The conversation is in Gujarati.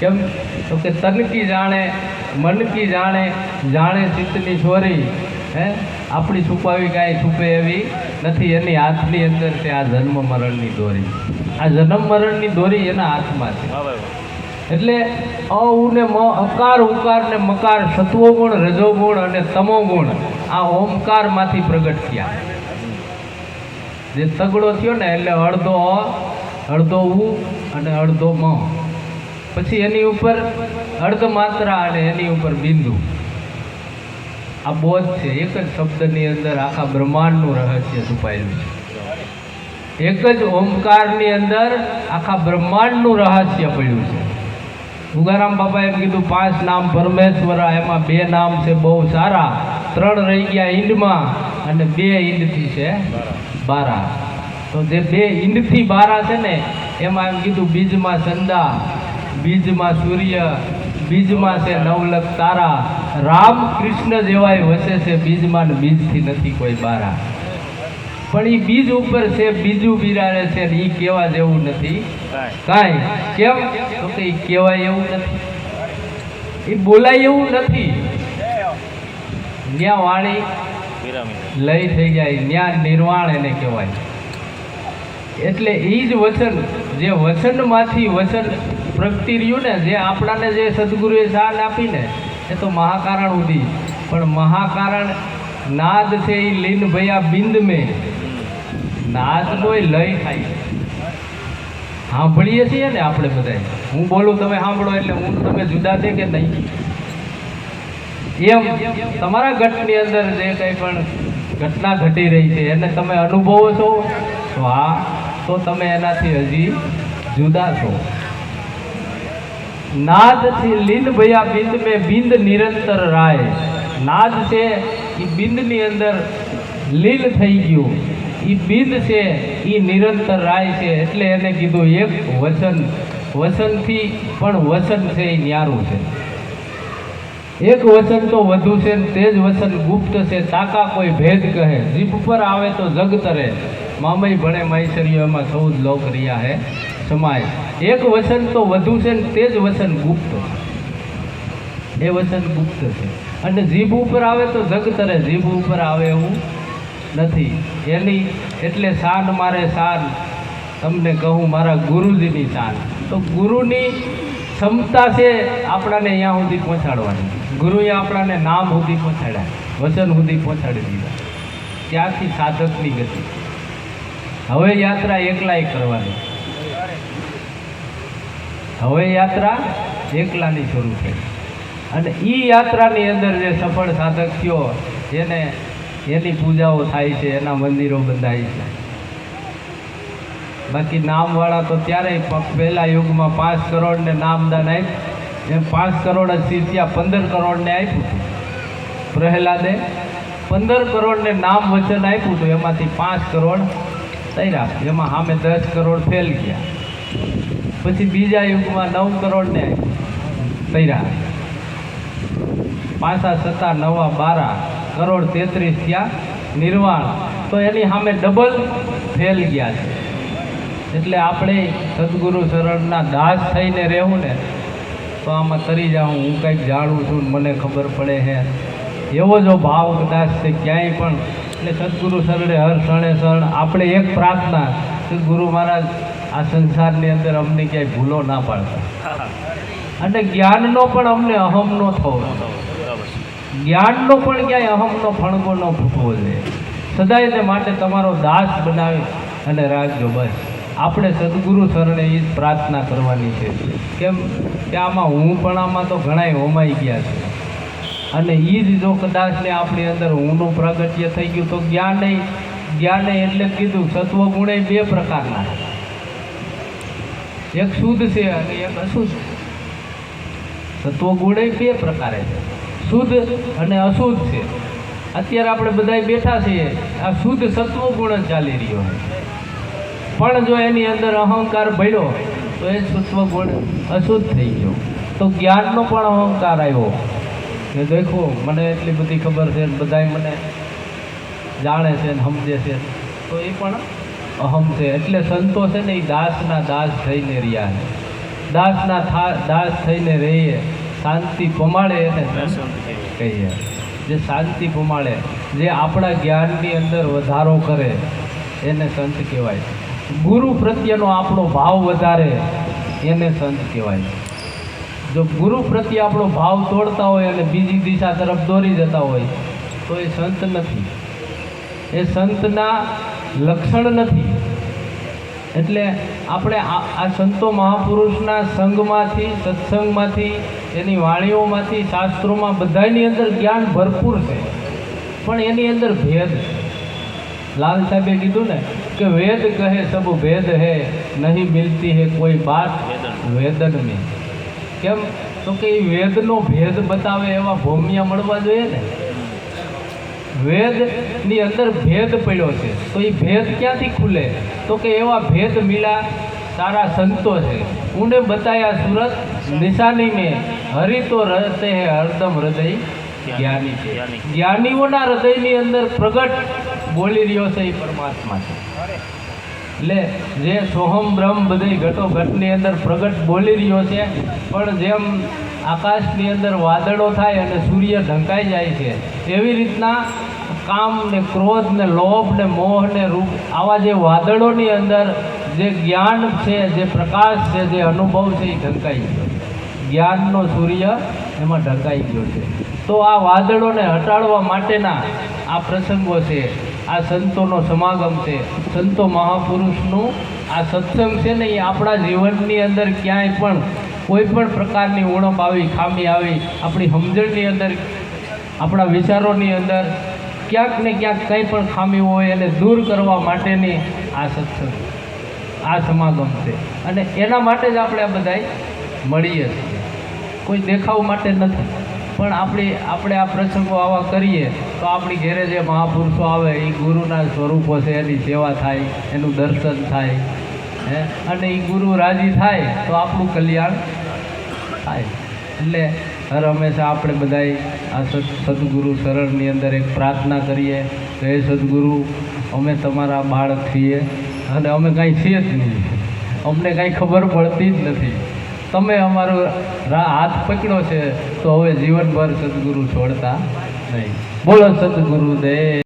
કેમ? તો કે તનકી જાણે મનકી જાણે જાણે ચિત્તની છોરી હે? આપણી છુપાવી કાંઈ છુપે એવી નથી. એની હાથની અંદર છે આ જન્મ મરણની દોરી. આ જન્મ મરણની દોરી એના હાથમાં છે. એટલે અ ને મ અકાર ઉકાર ને મકાર સત્વો ગુણ રજો ગુણ અને તમો ગુણ આ ઓમકારમાંથી પ્રગટ થયા. જે તગડો થયો ને એટલે અડધો અ અડધો ઉ અને અડધો મ. પછી એની ઉપર અર્ધ માત્રા અને એની ઉપર બિંદુ. આ બોધ છે. એક જ શબ્દની અંદર આખા બ્રહ્માંડનું રહસ્ય છુપાયેલું છે. એક જ ઓમકારની અંદર આખા બ્રહ્માંડનું રહસ્ય પડ્યું છે. ઉગારામ એમ કીધું, પાંચ નામ પરમેશ્વરા, એમાં બે નામ છે બહુ સારા. ત્રણ રહી ગયા ઈંડમાં અને બે ઈંડથી છે બારા. તો જે બે ઈંડથી બારા છે ને, એમાં એમ કીધું, બીજમાં સંદા બીજમાં સૂર્ય, બીજમાં છે નવલક તારા. રામ કૃષ્ણ જેવાય વસે છે, બીજમાં બીજથી નથી કોઈ બારા. પણ એ બીજ ઉપર છે, બીજું બિરાડે છે ને એ કહેવા જેવું નથી. કાંઈ? કેમ? તો કે એ કહેવાય એવું નથી. એ બોલાય એવું નથી. ન્યા વાણી લય થઈ જાય, ન્યા નિર્વાણ એને કહેવાય. એટલે એ જ વચન, જે વચનમાંથી વચન પ્રગટી રહ્યું ને જે આપણાને જે સદગુરુએ શાન આપીને, એ તો મહાકારણ ઉદી. પણ મહાકારણ નાદ છે એ લીન ભયા બિંદ મેં. નાદનો કોઈ લય થાય. સાંભળીએ છીએ ને આપણે બધાય. હું બોલું, તમે સાંભળો એટલે હું તમે જુદા છે કે નહીં? એમ, તમારા ઘટની અંદર જે કંઈ પણ ઘટના ઘટી રહી છે, એને તમે અનુભવો છો? તો હા, તો તમે એનાથી હજી જુદા છો. નાદથી લીન ભયા બિંદ મેં બિંદ નિરંતર રાય નાદ છે એ બિંદની અંદર લીન થઈ ગયું એ બિંદ છે એ નિરંતર રાય છે એટલે એને કીધું એક વચન વચનથી પણ વચન છે એ ન્યારું છે એક વચન તો વધુ છે તે જ વચન ગુપ્ત છે તાકા કોઈ ભેદ કહે જીભ પર આવે તો જગ તરે મામય ભણે મૈસરીઓ એમાં ચૌદ લોક રહ્યા હે। સમાય. એક વસન તો વધુ છે ને તે જ વચન ગુપ્ત. એ વચન ગુપ્ત છે. અને જીભ ઉપર આવે તો જગ તરે જીભ ઉપર આવે એવું નથી. એની એટલે શાન મારે શાન. તમને કહું મારા ગુરુજીની શાન. તો ગુરુની ક્ષમતા છે આપણાને અહીંયા સુધી પહોંચાડવાની. ગુરુએ આપણાને નામ સુધી પહોંચાડ્યા. વચન સુધી પહોંચાડી દીધા. ત્યાંથી સાધકની ગતિ. હવે યાત્રા એકલાય કરવાની. હવે યાત્રા એકલાની શરૂ થઈ. અને એ યાત્રાની અંદર જે સફળ સાધક થયો, એને એની પૂજાઓ થાય છે, એના મંદિરો બંધાય છે. બાકી નામવાળા તો ત્યારે પહેલા યુગમાં પાંચ કરોડને નામદાન આપ્યું. એમ પાંચ કરોડ જ સીત્યા પંદર કરોડને આપ્યું હતું. પ્રહલાદે પંદર કરોડને નામ વચન આપ્યું હતું, એમાંથી પાંચ કરોડ તૈયાર. એમાં સામે દસ કરોડ ફેલ ગયા. પછી બીજા યુગમાં નવ કરોડને તૈયાર પાછા સત્તા નવા બારા કરોડ તેત્રીસ થયા નિર્વાણ. તો એની સામે ડબલ ફેલ ગયા છે. એટલે આપણે સદગુરુ શરણના દાસ થઈને રહેવું ને, તો આમાં તરી જાઉં, હું કંઈક જાણું છું મને ખબર પડે હે. એવો જો ભાવ કદાચ છે ક્યાંય પણ. એટલે સદગુરુ શરણે હર શરણે શરણ આપણે એક પ્રાર્થના, સદગુરુ મહારાજ આ સંસારની અંદર અમને ક્યાંય ભૂલો ના પાડતા. અને જ્ઞાનનો પણ અમને અહમ ન થવો જ્ઞાનનો પણ ક્યાંય અહમનો ફણગો ન ફૂટવો જોઈએ. સદાય એને માટે તમારો દાસ બનાવી અને રાખજો બસ. આપણે સદગુરુ શરણે એ જ પ્રાર્થના કરવાની છે. કેમ કે આમાં હું પણ આમાં તો ઘણાય હોમાઈ ગયા છે. અને એ જ જો કદાચ ને આપણી અંદર હુંનું પ્રાગટ્ય થઈ ગયું તો જ્ઞાને જ્ઞાને એટલે કીધું સત્વગુણે બે પ્રકારના એક શુદ્ધ છે અને એક અશુદ્ધ. સત્વ ગુણ બે પ્રકારે છે. શુદ્ધ અને અશુદ્ધ છે. અત્યારે આપણે બધા બેઠા છીએ, આ શુદ્ધ સત્વ ગુણ જ ચાલી રહ્યો છે. પણ જો એની અંદર અહંકાર ભર્યો, તો એ સત્વ ગુણ અશુદ્ધ થઈ ગયો. તો જ્ઞાનનો પણ અહંકાર આવ્યો. કે દેખો, મને એટલી બધી ખબર છે બધાય મને જાણે છે ને સમજે છે. તો એ પણ અહમ છે. એટલે સંતો છે ને એ દાસના દાસ થઈને રહ્યા છે. દાસના દાસ થઈને રહીએ. શાંતિ પમાડે એને કહીએ. જે શાંતિ પમાડે જે આપણા જ્ઞાનની અંદર વધારો કરે, એને સંત કહેવાય ગુરુ પ્રત્યેનો આપણો ભાવ વધારે, એને સંત કહેવાય જો ગુરુ પ્રત્યે આપણો ભાવ તોડતા હોય અને બીજી દિશા તરફ દોરી જતા હોય, તો એ સંત નથી. એ સંતના લક્ષણ નથી. એટલે આપણે આ સંતો મહાપુરુષના સંઘમાંથી, સત્સંગમાંથી, એની વાણીઓમાંથી, શાસ્ત્રોમાં બધાની અંદર જ્ઞાન ભરપૂર છે. પણ એની અંદર ભેદ. લાલ સાહેબે કીધું ને કે વેદ કહે સબ ભેદ હે, નહીં મિલતી હે કોઈ બાત વેદન નહીં. કેમ? તો કે એ વેદનો ભેદ બતાવે એવા ભૌમિયા મળવા જોઈએ ને. વેદની અંદર ભેદ પડ્યો છે. તો એ ભેદ ક્યાંથી ખુલે? તો કે એવા ભેદ મિલા સારા સંતો છે. ઊંડે બતાયા સુરત, નિશાની મેં. હરિ તો રહેતે હે હરદમ હૃદય જ્ઞાની છે. જ્ઞાનીઓના હૃદયની અંદર પ્રગટ બોલી રહ્યો છે એ પરમાત્મા છે. એટલે જે સોહમ બ્રહ્મ બધી ઘટો ઘટની અંદર પ્રગટ બોલી રહ્યો છે, પણ જેમ આકાશની અંદર વાદળો થાય અને સૂર્ય ઢંકાઈ જાય છે, એવી રીતના કામ ને ક્રોધ ને લોભ ને મોહ ને રૂપ, આવા જે વાદળોની અંદર જે જ્ઞાન છે, જે પ્રકાશ છે, જે અનુભવ છે, એ ઢંકાઈ ગયો. જ્ઞાનનો સૂર્ય એમાં ઢંકાઈ ગયો છે. તો આ વાદળોને હટાડવા માટેના આ પ્રસંગો છે, આ સંતોનો સમાગમ છે. સંતો મહાપુરુષનું આ સત્સંગ છે ને એ આપણા જીવનની અંદર ક્યાંય પણ કોઈ પણ પ્રકારની ઉણપ આવી, ખામી આવી, આપણી સમજણની અંદર, આપણા વિચારોની અંદર ક્યાંક ને ક્યાંક કંઈ પણ ખામી હોય એને દૂર કરવા માટેની આ સત્સંગ, આ સમાગમ છે. અને એના માટે જ આપણે આ બધાય મળીએ છીએ. કોઈ દેખાવ માટે નથી. પણ આપણે આપણે આ પ્રસંગો આવા કરીએ તો આપણી ઘેરે જે મહાપુરુષો આવે એ ગુરુના સ્વરૂપો છે, એની સેવા થાય, એનું દર્શન થાય, હે? અને એ ગુરુ રાજી થાય તો આપણું કલ્યાણ થાય. એટલે હર હંમેશા આપણે બધાય આ સદ સદગુરુ શરણની અંદર એક પ્રાર્થના કરીએ તો એ સદગુરુ, અમે તમારા બાળક છીએ અને અમે કાંઈ છીએ જ નહીં. અમને કાંઈ ખબર પડતી જ નથી. તમે અમારો હાથ પકડ્યો છે તો હવે જીવનભર સદગુરુ છોડતા નહીં. બોલો સદગુરુ દેવ